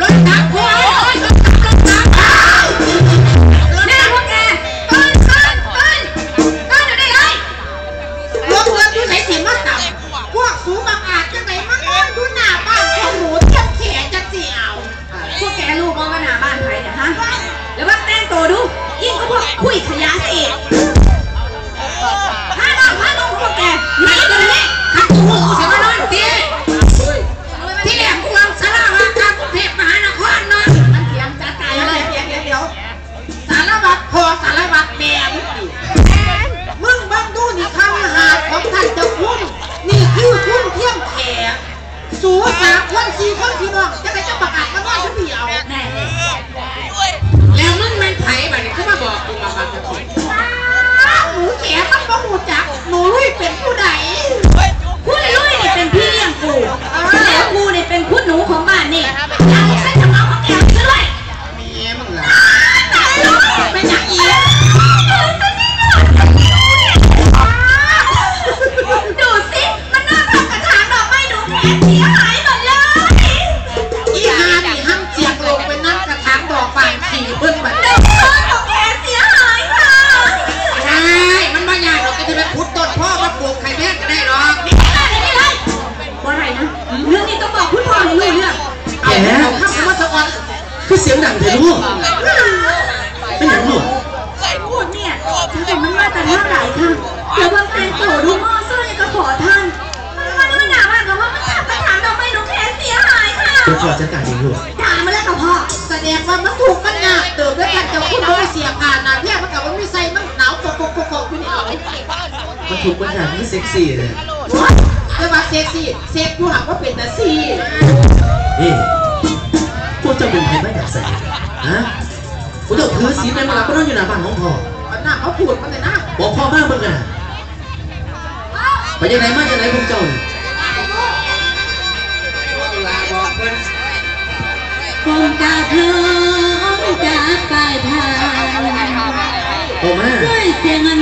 รถตักหัวรถตักรถตักนี่พวกแกตื่นตื่นตื่นตื่นเดี๋ยวนี้เลยรถเรืออยู่ไหนสิมาต่ำพวกสูงบางอาจจะไหนมานอนดูหน้าบ้านของหนูเทียบแขนจะเสียวพวกแกรู้บ้างว่าหน้าบ้านใครเนี่ยฮะแล้วว่าแต่งตัวดูยิ่งก็พวกคุยขยะซ สูสามคนสี่คนพี่น้องจะไปจะประกาศกันว่าฉันเดียวแน่แล้วมึงแม่นไผ่บัดนี้ขึ้นมาบอกกูมาบัดนี้หนูแขกมันบ่หูจักหนูลุยเป็นผู้ใดคุณลุยเนี่ยเป็นพี่เลี้ยงกูแล้วกูเนี่ยเป็นคุณหนูของบ้านนี่อยากให้ฉันทำเอาของแกไปด้วยเมียมึงล่ะเป็นอย่างอีกดูสิ มันน่าทำกระถางดอกไม้หนูแขนเสียห คือเสียงดังแต่ลูกเป็นอย่างลูกพูดเนี่ยฉันแต่มันมาแต่เมื่อไหร่ค่ะเดี๋ยวบางแต่งตัวดูหม้อซ่อยก็ขอท่านมันมาดูหนาบ้านกับว่ามันทำกระถางดอกไม้หนูแขนเสียหายค่ะเดี๋ยวขอจัดการเองลูกด่ามาแล้วกับพ่อแสดงว่ามันถูกมันยากเติมด้วยกันจะคุณโดยเสียผ่านนะเพียมันกับมันไม่ใส่มันหนาวปกปกปกปกอยู่นี่เอามันถูกปัญหาที่เซ็กซี่เลยแต่ว่าเซ็กซี่เซ็กอยู่หักว่าเป็นแต่ซี่นี่ ฮะพวกเจ้าถือสีไปมาแล้วก็ต้องอยู่หน้าบ้านของพ่อมันน่าเขาพูดมันเลยนะบอกพ่อมากมึงอะไปยังไงมาจากไหนพวกเจ้านี่คงจะพร้อมจากปลายทางโอ้มาด้วยเสียงอัน